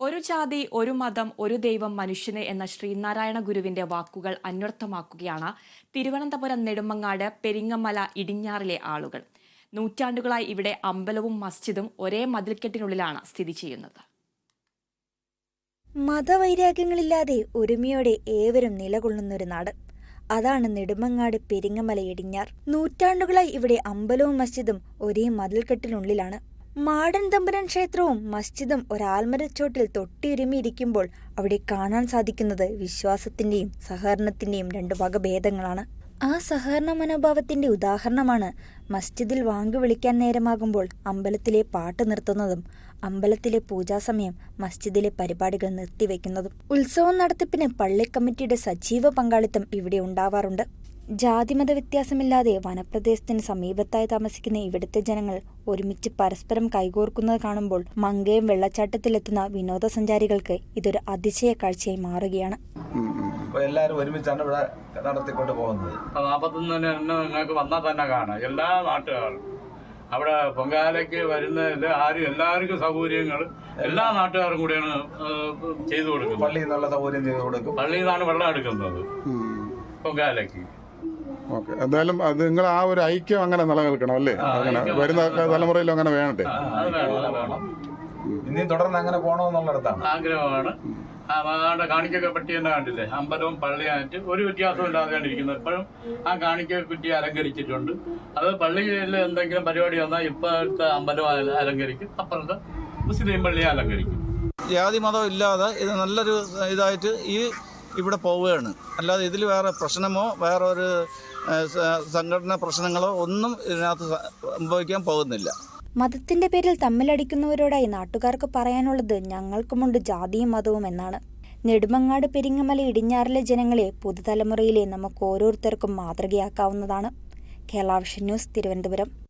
ഒരു ജാതി ഒരു മതം ഒരു ദൈവം മനുഷ്യന് എന്ന ശ്രീനാരായണ ഗുരുവിന്റെ വാക്കുകൾ അന്വർത്ഥമാക്കുകയാണ് തിരുവനന്തപുരം നെടുമങ്ങാട് പെരിങ്ങമല ഇടിഞ്ഞാറിലെ ആളുകൾ. നൂറ്റാണ്ടുകളായി ഇവിടെ അമ്പലവും മസ്ജിദും ഒരേ മതിൽക്കെട്ടിനുള്ളിലാണ് സ്ഥിതി ചെയ്യുന്നത്. മതവൈരാഗ്യങ്ങളില്ലാതെ ഒരുമയോടെ ഏവരും നിലകൊള്ളുന്നൊരു നാട്. അതാണ് നെടുമങ്ങാട് പെരിങ്ങമല ഇടിഞ്ഞാർ. നൂറ്റാണ്ടുകളായി ഇവിടെ അമ്പലവും മസ്ജിദും ഒരേ മതിൽക്കെട്ടിനുള്ളിലാണ്. മാടൻ തമ്പുരൻ ക്ഷേത്രവും മസ്ജിദും ഒരാൽമരച്ചോട്ടിൽ തൊട്ടിയുരുമിയിരിക്കുമ്പോൾ അവിടെ കാണാൻ സാധിക്കുന്നത് വിശ്വാസത്തിന്റെയും സഹകരണത്തിന്റെയും രണ്ട് വകഭേദങ്ങളാണ്. ആ സഹകരണ മനോഭാവത്തിന്റെ ഉദാഹരണമാണ് മസ്ജിദിൽ വാങ്ക് വിളിക്കാൻ നേരമാകുമ്പോൾ അമ്പലത്തിലെ പാട്ട് നിർത്തുന്നതും അമ്പലത്തിലെ പൂജാസമയം മസ്ജിദിലെ പരിപാടികൾ നിർത്തിവെക്കുന്നതും. ഉത്സവം നടത്തിപ്പിന് പള്ളി കമ്മിറ്റിയുടെ സജീവ പങ്കാളിത്തം ഇവിടെ ഉണ്ടാവാറുണ്ട്. ജാതിമത വ്യത്യാസമില്ലാതെ വനപ്രദേശത്തിന് സമീപത്തായി താമസിക്കുന്ന ഇവിടുത്തെ ജനങ്ങൾ ഒരുമിച്ച് പരസ്പരം കൈകോർക്കുന്നത് കാണുമ്പോൾ മങ്കയം വെള്ളച്ചാട്ടത്തിലെത്തുന്ന വിനോദസഞ്ചാരികൾക്ക് ഇതൊരു അതിശയ കാഴ്ചയായി മാറുകയാണ്. എല്ലാവരും എല്ലാരും ഒരുമിച്ചാണ് ഇവിടെ നടത്തിക്കൊണ്ട് പോകുന്നത്. നാൽപ്പത്തൊന്ന് തന്നെ തന്നെ നിങ്ങൾക്ക് വന്നാൽ തന്നെ കാണാം. എല്ലാ നാട്ടുകാരും. അവിടെ പൊങ്കാലയ്ക്ക് വരുന്ന എല്ലാ ആരും എല്ലാവർക്കും സൗകര്യങ്ങൾ എല്ലാ നാട്ടുകാരും കൂടിയാണ് ചെയ്തു കൊടുക്കുന്നത്. പള്ളിയിൽ നിന്നുള്ള സൗകര്യം ചെയ്തു കൊടുക്കും. പള്ളിയിൽ നിന്നാണ് വെള്ളം എടുക്കുന്നത്. പൊങ്കാലയ്ക്ക്. ഓക്കെ. എന്തായാലും അത് നിങ്ങൾ ആ ഒരു ഐക്യം അങ്ങനെ നിലനിൽക്കണം അല്ലേ? അങ്ങനെ വരുന്ന തലമുറയിലും അങ്ങനെ വേണ്ടേ ഇനിയും തുടർന്ന് അങ്ങനെ പോകണമെന്നുള്ളിടത്താണ് ആഗ്രഹമാണ്. ആ മാണ്ട കാണിക്കൊക്കെ പറ്റി തന്നെ കണ്ടില്ലേ? അമ്പലവും പള്ളിയായിട്ട് ഒരു വ്യത്യാസവും ഇല്ലാതെയാണ് ഇരിക്കുന്നത് ഇപ്പോഴും ആ കാണിക്ക കുറ്റി അലങ്കരിച്ചിട്ടുണ്ട്. അത് പള്ളിയിൽ എന്തെങ്കിലും പരിപാടി വന്നാൽ ഇപ്പോഴത്തെ അമ്പലം അല- അലങ്കരിക്കും. അപ്പുറത്തെ മുസ്ലിം പള്ളിയെ അലങ്കരിക്കും. ജാതി മതം ഇല്ലാതെ ഇത് നല്ലൊരു ഇതായിട്ട് ഈ ഇവിടെ പോവുകയാണ്. അല്ലാതെ ഇതിൽ വേറെ പ്രശ്നമോ വേറെ ഒരു സംഘടന പ്രശ്നങ്ങളോ ഒന്നും ഇതിനകത്ത് സംഭവിക്കാൻ പോകുന്നില്ല. മതത്തിന്റെ പേരിൽ തമ്മിലടിക്കുന്നവരോടായി നാട്ടുകാർക്ക് പറയാനുള്ളത് ഞങ്ങൾക്കുമുണ്ട് ജാതിയും മതവും എന്നാണ്. നെടുമങ്ങാട് പെരിങ്ങമല ഇടിഞ്ഞാറിലെ ജനങ്ങളെ പുതുതലമുറയിലെ നമുക്ക് ഓരോരുത്തർക്കും മാതൃകയാക്കാവുന്നതാണ്. Kerala vision news Thiruvananthapuram.